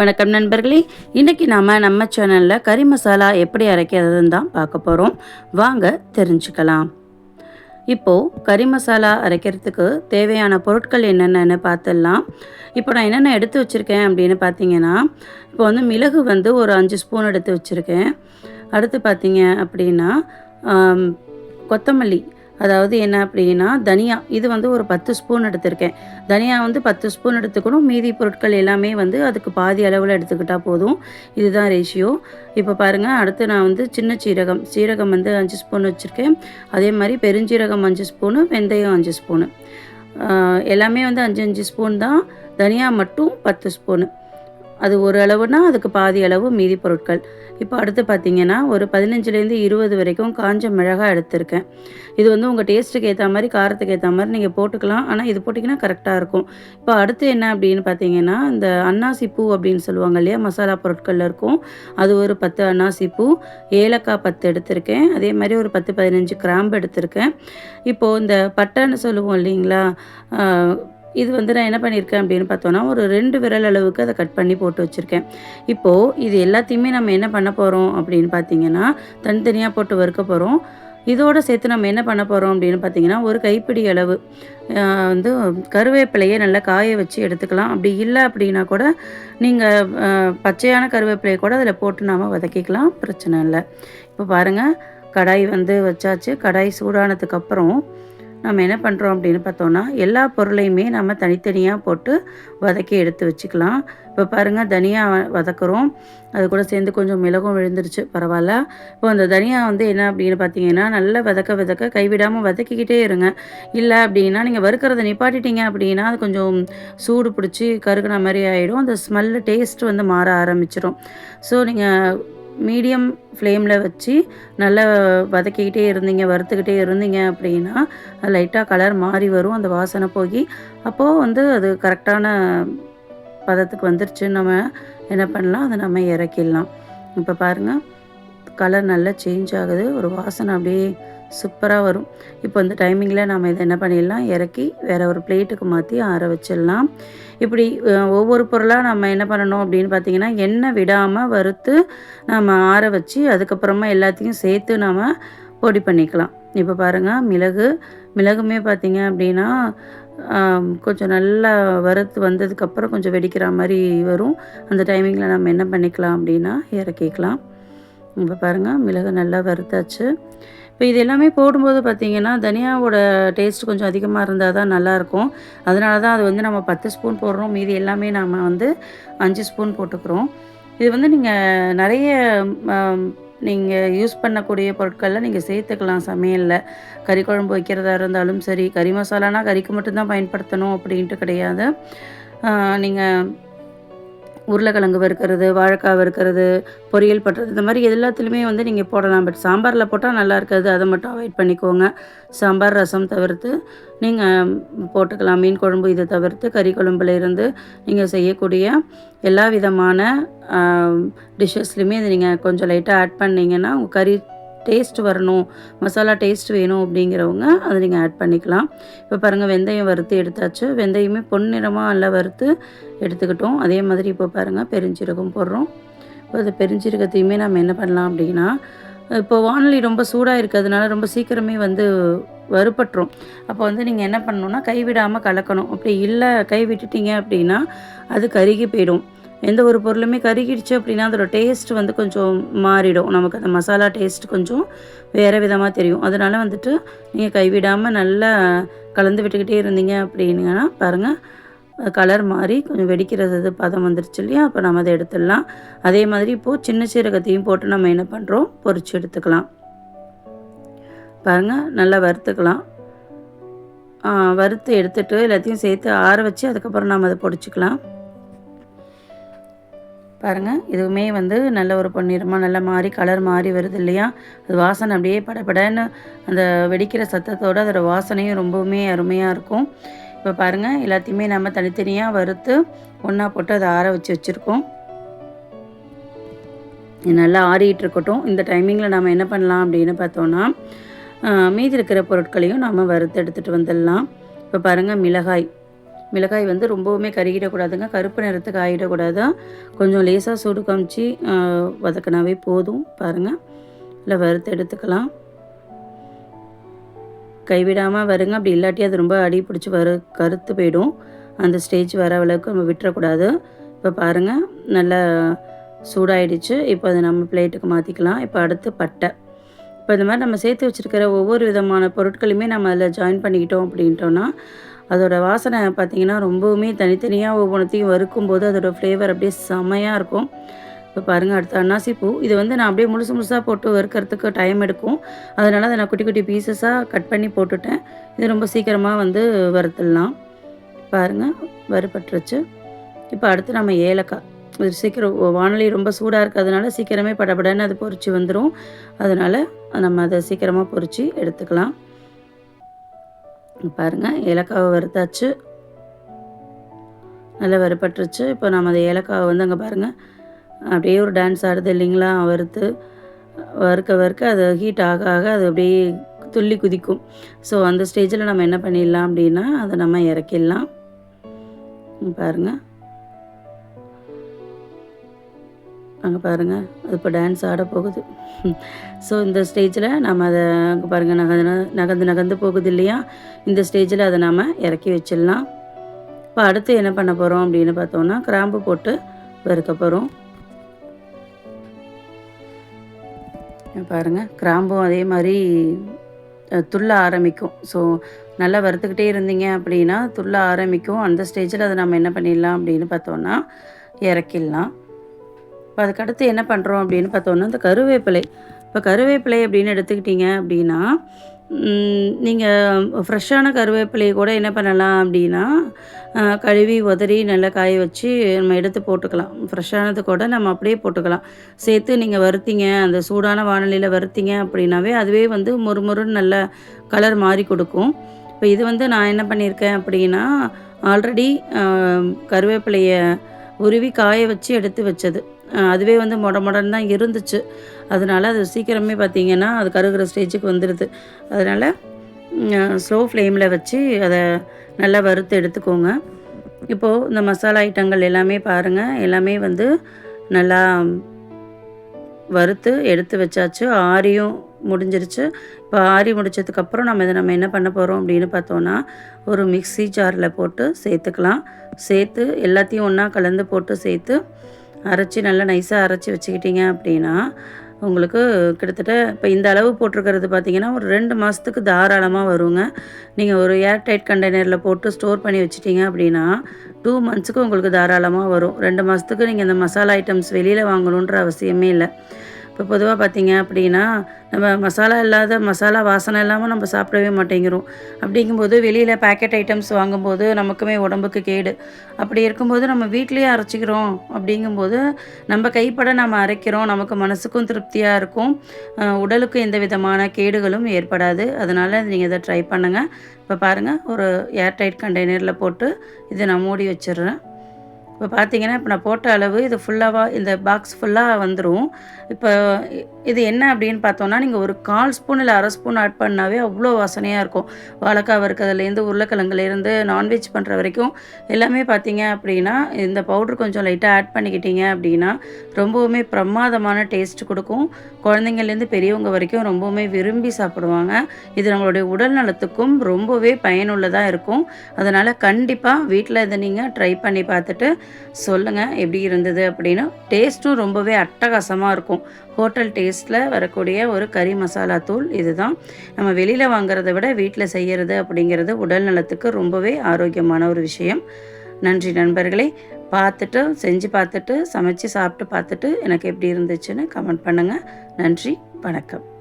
வணக்கம் நண்பர்களே. இன்றைக்கி நாம் நம்ம சேனலில் கறி மசாலா எப்படி அரைக்கிறதுன்னு தான் பார்க்க போகிறோம் வாங்க தெரிஞ்சுக்கலாம். இப்போது கறி மசாலா அரைக்கிறதுக்கு தேவையான பொருட்கள் என்னென்னு பார்த்துடலாம். இப்போ நான் என்னென்ன எடுத்து வச்சுருக்கேன் அப்படின்னு பார்த்தீங்கன்னா இப்போ வந்து மிளகு வந்து ஒரு அஞ்சு ஸ்பூன் எடுத்து வச்சுருக்கேன். அடுத்து பார்த்தீங்க அப்படின்னா கொத்தமல்லி. அதாவது என்ன அப்படின்னா தனியா இது வந்து ஒரு பத்து ஸ்பூன் எடுத்திருக்கேன். தனியா வந்து பத்து ஸ்பூன் எடுத்துக்கணும். மீதி பொருட்கள் எல்லாமே வந்து அதுக்கு பாதி அளவில் எடுத்துக்கிட்டால் போதும். இதுதான் ரேஷியோ இப்போ பாருங்கள் அடுத்து நான் வந்து சின்ன சீரகம். சீரகம் வந்து அஞ்சு ஸ்பூன் வச்சுருக்கேன். அதே மாதிரி பெருஞ்சீரகம் அஞ்சு ஸ்பூனு வெந்தயம் அஞ்சு ஸ்பூனு எல்லாமே வந்து அஞ்சு அஞ்சு ஸ்பூன் தான். தனியா மட்டும் பத்து ஸ்பூனு அது ஒரு அளவுனா அதுக்கு பாதி அளவு மீதி பொருட்கள். இப்போ அடுத்து பார்த்தீங்கன்னா ஒரு பதினஞ்சுலேருந்து இருபது வரைக்கும் காஞ்ச மிளகாய் எடுத்திருக்கேன். இது வந்து உங்கள் டேஸ்ட்டுக்கு ஏற்ற மாதிரி காரத்துக்கு ஏற்ற மாதிரி நீங்கள் போட்டுக்கலாம். ஆனால் இது போட்டிங்கன்னா கரெக்டாக இருக்கும். இப்போ அடுத்து என்ன அப்படின்னு பார்த்தீங்கன்னா இந்த அன்னாசி பூ அப்படின்னு சொல்லுவாங்க இல்லையா மசாலா பொருட்களில் இருக்கும். அது ஒரு பத்து அன்னாசி பூ. ஏலக்காய் பத்து எடுத்திருக்கேன். அதே மாதிரி ஒரு பத்து பதினஞ்சு கிராம்பு எடுத்திருக்கேன். இப்போது இந்த பட்டைன்னு சொல்லுவோம் இல்லைங்களா இது வந்து நான் என்ன பண்ணியிருக்கேன் அப்படின்னு பார்த்தோன்னா ஒரு ரெண்டு விரல் அளவுக்கு அதை கட் பண்ணி போட்டு வச்சுருக்கேன். இப்போது இது எல்லாத்தையுமே நம்ம என்ன பண்ண போகிறோம் அப்படின்னு பார்த்தீங்கன்னா தனித்தனியாக போட்டு வறுக்க போகிறோம் இதோடு சேர்த்து நம்ம என்ன பண்ண போகிறோம் அப்படின்னு பார்த்தீங்கன்னா ஒரு கைப்பிடி அளவு வந்து கருவேப்பிலையை நல்லா காய வச்சு எடுத்துக்கலாம். அப்படி இல்லை அப்படின்னா கூட நீங்கள் பச்சையான கருவேப்பிலையை கூட அதில் போட்டு நாம் வதக்கிக்கலாம். பிரச்சனை இல்லை. இப்போ பாருங்கள் கடாய் வந்து வச்சாச்சு. கடாய் சூடானதுக்கப்புறம் நம்ம என்ன பண்ணுறோம் அப்படின்னு பார்த்தோன்னா எல்லா பொருளையுமே நம்ம தனித்தனியாக போட்டு வதக்கி எடுத்து வச்சுக்கலாம். இப்போ பாருங்கள் தனியா வதக்குறோம். அது கூட சேர்ந்து கொஞ்சம் மிளகும் விழுந்துருச்சு பரவாயில்ல. இப்போ அந்த தனியா வந்து என்ன அப்படின்னு பார்த்தீங்கன்னா நல்லா வதக்க வதக்க கைவிடாமல் வதக்கிக்கிட்டே இருங்க. இல்லை அப்படின்னா நீங்கள் வறுக்கிறத நிப்பாட்டிட்டீங்க அப்படின்னா அது கொஞ்சம் சூடு பிடிச்சி கருகுன மாதிரி ஆகிடும் அந்த ஸ்மெல்லு டேஸ்ட் வந்து மாற ஆரம்பிச்சிடும் ஸோ நீங்கள் மீடியம் ஃப்ளேமில் வச்சு நல்லா வதக்கிக்கிட்டே இருந்தீங்க வறுத்துக்கிட்டே இருந்தீங்க அப்படின்னா அது லைட்டாக கலர் மாறி வரும் அந்த வாசனை போய் அப்போது வந்து அது கரெக்டான பதத்துக்கு வந்துருச்சு நம்ம என்ன பண்ணலாம் அதை நம்ம இறக்கிடலாம். இப்போ பாருங்கள் கலர் நல்லா சேஞ்ச் ஆகுது. ஒரு வாசனை அப்படியே சூப்பராக வரும். இப்போ இந்த டைமிங்கில் நம்ம இதை என்ன பண்ணிடலாம்? இறக்கி வேறு ஒரு பிளேட்டுக்கு மாற்றி ஆற வச்சிடலாம். இப்படி ஒவ்வொரு பொருளாக நம்ம என்ன பண்ணணும் அப்படின்னு பார்த்தீங்கன்னா எண்ணெய் விடாமல் வறுத்து நம்ம ஆற வச்சு அதுக்கப்புறமா எல்லாத்தையும் சேர்த்து நாம் பொடி பண்ணிக்கலாம். இப்போ பாருங்கள் மிளகு மிளகுமே பார்த்திங்க அப்படின்னா கொஞ்சம் நல்லா வறுத்து வந்ததுக்கப்புறம் கொஞ்சம் வெடிக்கிற மாதிரி வரும். அந்த டைமிங்கில் நம்ம என்ன பண்ணிக்கலாம் அப்படின்னா இறக்கிக்கலாம். இப்போ பாருங்கள் மிளகு நல்லா வறுத்தாச்சு. இப்போ இது எல்லாமே போடும்போது பார்த்திங்கன்னா தனியாவோட டேஸ்ட் கொஞ்சம் அதிகமாக இருந்தால் தான் நல்லாயிருக்கும். அதனால தான் அது வந்து நம்ம பத்து ஸ்பூன் போடுறோம். மீதி எல்லாமே நம்ம வந்து அஞ்சு ஸ்பூன் போட்டுக்கிறோம். இது வந்து நீங்கள் நிறைய நீங்கள் யூஸ் பண்ணக்கூடிய பொருட்களில் நீங்கள் சேர்த்துக்கலாம் சமையலில். கறி குழம்பு வைக்கிறதா இருந்தாலும் சரி கறி மசாலானா கறிக்கு மட்டும்தான் பயன்படுத்தணும் அப்படின்ட்டு கிடையாது. நீங்கள் உருளைக்கிழங்கு வறுக்கிறது வாழைக்காய் வறுக்கிறது பொரியல் பண்ணுறது இந்த மாதிரி எல்லாத்துலேயுமே வந்து நீங்கள் போடலாம். பட் சாம்பாரில் போட்டால் நல்லா இருக்காது. அதை மட்டும் அவாய்ட் பண்ணிக்கோங்க. சாம்பார் ரசம் தவிர்த்து நீங்கள் போட்டுக்கலாம். மீன் குழம்பு இதை தவிர்த்து கறி குழம்புல இருந்து நீங்கள் செய்யக்கூடிய எல்லா விதமான டிஷ்ஷஸ்லையுமே இதை நீங்கள் கொஞ்சம் லைட்டாக ஆட் பண்ணிங்கன்னா உங்கள் கறி டேஸ்ட் வரணும் மசாலா டேஸ்ட் வேணும் அப்படிங்கிறவங்க அதை நீங்கள் ஆட் பண்ணிக்கலாம். இப்போ பாருங்கள் வெந்தயம் வறுத்து எடுத்தாச்சு. வெந்தயமே பொன்னிறமாக நல்லா வறுத்து எடுத்துக்கிட்டோம். அதே மாதிரி இப்போ பாருங்கள் பெருஞ்சீரகம் போடுறோம். இப்போ அந்த பெருஞ்சீரகத்தையுமே நம்ம என்ன பண்ணலாம் அப்படின்னா இப்போ வானொலி ரொம்ப சூடாக இருக்கிறதுனால ரொம்ப சீக்கிரமே வந்து வறுபட்டுரும். அப்போ வந்து நீங்கள் என்ன பண்ணணும்னா கைவிடாமல் கலக்கணும். அப்படி இல்லை கை விட்டுட்டீங்க அப்படின்னா அது கருகி போயிடும். எந்த ஒரு பொருளுமே கருகிடுச்சு அப்படின்னா அதோட டேஸ்ட் வந்து கொஞ்சம் மாறிடும். நமக்கு அந்த மசாலா டேஸ்ட் கொஞ்சம் வேறு விதமாக தெரியும். அதனால் வந்துட்டு நீங்கள் கைவிடாமல் நல்லா கலந்து விட்டுக்கிட்டே இருந்தீங்க அப்படின்னா பாருங்கள் கலர் மாறி கொஞ்சம் வெடிக்கிறது பதம் வந்துருச்சு இல்லையா? அப்போ நம்ம அதை எடுத்துடலாம். அதே மாதிரி இப்போது சின்ன சீரகத்தையும் போட்டு நம்ம என்ன பண்ணுறோம் பொறிச்சு எடுத்துக்கலாம். பாருங்கள் நல்லா வறுத்துக்கலாம். வறுத்து எடுத்துட்டு எல்லாத்தையும் சேர்த்து ஆற வச்சு அதுக்கப்புறம் நம்ம அதை பொடிச்சுக்கலாம். பாருங்கள் இதுவுமே வந்து நல்ல ஒரு பொன்னிறமாக நல்லா மாறி கலர் மாறி வருது இல்லையா? அது வாசனை அப்படியே படபடன்னு அந்த வெடிக்கிற சத்தத்தோடு அதோடய வாசனையும் ரொம்பவுமே அருமையாக இருக்கும். இப்போ பாருங்கள் எல்லாத்தையுமே நம்ம தனித்தனியாக வறுத்து ஒன்றா போட்டு அதை ஆற வச்சு வச்சுருக்கோம். நல்லா ஆறிட்டு இருக்கட்டும். இந்த டைமிங்கில் நம்ம என்ன பண்ணலாம் அப்படின்னு பார்த்தோன்னா மீதி இருக்கிற பொருட்களையும் நம்ம வறுத்து எடுத்துகிட்டு வந்துடலாம். இப்போ பாருங்கள் மிளகாய். மிளகாய் வந்து ரொம்பவுமே கருகிடக்கூடாதுங்க. கருப்பு நிறத்துக்கு ஆகிடக்கூடாது? கொஞ்சம் லேசாக சூடு காமிச்சு வதக்கினாவே போதும். பாருங்கள் இல்லை வறுத்து எடுத்துக்கலாம். கைவிடாமல் வருங்க. அப்படி இல்லாட்டி அது ரொம்ப அடி பிடிச்சி வரு கருத்து போயிடும். அந்த ஸ்டேஜ் வர அளவுக்கு நம்ம விட்டுறக்கூடாது. இப்போ பாருங்கள் நல்லா சூடாயிடுச்சு. இப்போ அதை நம்ம பிளேட்டுக்கு மாற்றிக்கலாம் இப்போ அடுத்து பட்டை. இப்போ இந்த மாதிரி நம்ம சேர்த்து வச்சுருக்கிற ஒவ்வொரு விதமான பொருட்களையுமே நம்ம அதில் ஜாயின் பண்ணிக்கிட்டோம் அப்படின்ட்டோன்னா அதோட வாசனை பார்த்திங்கன்னா ரொம்பவுமே தனித்தனியாக ஒவ்வொன்றத்தையும் வறுக்கும்போது அதோடய ஃப்ளேவர் அப்படியே செமையாக இருக்கும். இப்போ பாருங்கள் அடுத்த அன்னாசி பூ. இது வந்து நான் அப்படியே முழுசு முழுசாக போட்டு வறுக்கிறதுக்கு டைம் எடுக்கும். அதனால் அதை நான் குட்டி குட்டி பீசஸாக கட் பண்ணி போட்டுட்டேன். இது ரொம்ப சீக்கிரமாக வந்து வறுத்துடலாம். பாருங்கள் வறுபட்டுருச்சு. இப்போ அடுத்து நம்ம ஏலக்காய். இது சீக்கிரம் வானொலி ரொம்ப சூடாக இருக்கிறதுனால சீக்கிரமே படபடன்னு அது பொறிச்சு வந்துடும் அதனால் நம்ம அதை சீக்கிரமாக பொறிச்சு எடுத்துக்கலாம். பாருங்கள் ஏலக்காவை வறுத்தாச்சு. நல்லா வறுப்பட்டுருச்சு இப்போ நம்ம அந்த ஏலக்காவை வந்து அங்கே பாருங்கள் அப்படியே ஒரு டான்ஸ் ஆடுது இல்லைங்களா? வறுத்து வறுக்க வறுக்க அது ஹீட் ஆக ஆக அது அப்படியே துள்ளி குதிக்கும். ஸோ அந்த ஸ்டேஜில் நம்ம என்ன பண்ணிடலாம் அப்படின்னா அதை நம்ம இறக்கிடலாம். பாருங்கள் அங்கே பாருங்கள் அது இப்போ டான்ஸ் ஆட போகுது. ஸோ இந்த ஸ்டேஜில் நம்ம அதை அங்கே பாருங்கள் நகந்து நகர்ந்து நகர்ந்து போகுது இல்லையா? இந்த ஸ்டேஜில் அதை நாம் இறக்கி வச்சிடலாம். இப்போ அடுத்து என்ன பண்ண போகிறோம் அப்படின்னு பார்த்தோன்னா கிராம்பு போட்டு வறுக்க போகிறோம் பாருங்கள் கிராம்பும் அதே மாதிரி துள்ள ஆரம்பிக்கும். ஸோ நல்லா வறுத்துக்கிட்டே இருந்தீங்க அப்படின்னா துள்ள ஆரம்பிக்கும். அந்த ஸ்டேஜில் அதை நம்ம என்ன பண்ணிடலாம் அப்படின்னு பார்த்தோன்னா இறக்கிடலாம். இப்போ அதுக்கடுத்து என்ன பண்ணுறோம் அப்படின்னு பார்த்தோன்னா இந்த கருவேப்பிலை. இப்போ கருவேப்பிலை அப்படின்னு எடுத்துக்கிட்டிங்க அப்படின்னா நீங்கள் ஃப்ரெஷ்ஷான கருவேப்பிலையை கூட என்ன பண்ணலாம் அப்படின்னா கழுவி உதறி நல்லா காய வச்சு நம்ம எடுத்து போட்டுக்கலாம். ஃப்ரெஷ்ஷானது கூட நம்ம அப்படியே போட்டுக்கலாம். சேர்த்து நீங்கள் வறுத்தீங்க அந்த சூடான வானிலையில் வறுத்தீங்க அப்படின்னாவே அதுவே வந்து முறுமுறுன்னு நல்ல கலர் மாறி கொடுக்கும். இப்போ இது வந்து நான் என்ன பண்ணியிருக்கேன் அப்படின்னா ஆல்ரெடி கருவேப்பிலையை உருவி காய வச்சு எடுத்து வச்சது. அதுவே வந்து மொட மொடன்னு தான் இருந்துச்சு. அதனால் அது சீக்கிரமே பார்த்திங்கன்னா அது கருகிற ஸ்டேஜுக்கு வந்துடுது அதனால் ஸ்லோ ஃப்ளேமில் வச்சு அதை நல்லா வறுத்து எடுத்துக்கோங்க. இப்போது இந்த மசாலா ஐட்டங்கள் எல்லாமே பாருங்கள் எல்லாமே வந்து நல்லா வறுத்து எடுத்து வச்சாச்சு. ஆரியும் முடிஞ்சிருச்சு. இப்போ ஆரி முடித்ததுக்கப்புறம் நம்ம இதை நம்ம என்ன பண்ண போகிறோம் அப்படின்னு பார்த்தோன்னா ஒரு மிக்சி ஜாரில் போட்டு சேர்த்துக்கலாம். சேர்த்து எல்லாத்தையும் ஒன்றா கலந்து போட்டு சேர்த்து அரைச்சி நல்லா நைஸாக அரைச்சி வச்சுக்கிட்டிங்க அப்படின்னா உங்களுக்கு கிட்டத்தட்ட இப்போ இந்த அளவு போட்டிருக்கிறது பார்த்திங்கன்னா ஒரு ரெண்டு மாதத்துக்கு தாராளமாக வருங்க. நீங்கள் ஒரு ஏர் டைட் கண்டெய்னரில் போட்டு ஸ்டோர் பண்ணி வச்சிட்டிங்க அப்படின்னா டூ மந்த்ஸுக்கு உங்களுக்கு தாராளமாக வரும். ரெண்டு மாதத்துக்கு நீங்கள் இந்த மசாலா ஐட்டம்ஸ் வெளியில் வாங்கணுன்ற அவசியமே இல்லை. இப்போ பொதுவாக பார்த்தீங்க அப்படின்னா நம்ம மசாலா இல்லாத மசாலா வாசனை இல்லாமல் நம்ம சாப்பிடவே மாட்டேங்கிறோம். அப்படிங்கும்போது வெளியில் பேக்கெட் ஐட்டம்ஸ் வாங்கும்போது நமக்குமே உடம்புக்கு கேடு. அப்படி இருக்கும்போது நம்ம வீட்லேயே அரைச்சிக்கிறோம் அப்படிங்கும்போது நம்ம கைப்பட நம்ம அரைக்கிறோம். நமக்கு மனசுக்கும் திருப்தியாக இருக்கும். உடலுக்கும் எந்த விதமான கேடுகளும் ஏற்படாது. அதனால் நீங்கள் இதை ட்ரை பண்ணுங்கள் இப்போ பாருங்கள் ஒரு ஏர்டைட் கண்டெய்னரில் போட்டு இதை நான் மூடி வச்சிடுறேன். இப்போ பார்த்தீங்கன்னா இப்போ நான் போட்ட அளவு இது ஃபுல்லாக இந்த பாக்ஸ் ஃபுல்லாக வந்துடும் இப்போ இது என்ன அப்படின்னு பார்த்தோன்னா நீங்கள் ஒரு கால் ஸ்பூன் இல்லை அரை ஸ்பூன் ஆட் பண்ணாவே அவ்வளோ வாசனையாக இருக்கும். வாழைக்காய் வறுக்கிறதுலேருந்து உருளைக்கிழங்குலேருந்து நான்வெஜ் பண்ணுற வரைக்கும் எல்லாமே பார்த்தீங்க அப்படின்னா இந்த பவுடர் கொஞ்சம் லைட்டாக ஆட் பண்ணிக்கிட்டீங்க அப்படின்னா ரொம்பவுமே பிரமாதமான டேஸ்ட் கொடுக்கும். குழந்தைங்கள்லேருந்து பெரியவங்க வரைக்கும் ரொம்பவுமே விரும்பி சாப்பிடுவாங்க. இது நம்மளுடைய உடல் நலத்துக்கும் ரொம்பவே பயனுள்ளதாக இருக்கும். அதனால் கண்டிப்பாக வீட்டில் இதை நீங்கள் ட்ரை பண்ணி பார்த்துட்டு சொல்லுங்கள் எப்படி இருந்தது அப்படின்னு டேஸ்ட்டும் ரொம்பவே அட்டகாசமாக இருக்கும். ஹோட்டல் டேஸ்ட்டில் வரக்கூடிய ஒரு கறி மசாலா தூள் இதுதான். நம்ம வெளியில் வாங்குறத விட வீட்டில் செய்கிறது அப்படிங்கிறது உடல் நலத்துக்கு ரொம்பவே ஆரோக்கியமான ஒரு விஷயம். நன்றி நண்பர்களே. பார்த்துட்டு செஞ்சு பார்த்துட்டு சமைச்சு சாப்பிட்டு பார்த்துட்டு எனக்கு எப்படி இருந்துச்சுன்னு கமெண்ட் பண்ணுங்கள் நன்றி வணக்கம்.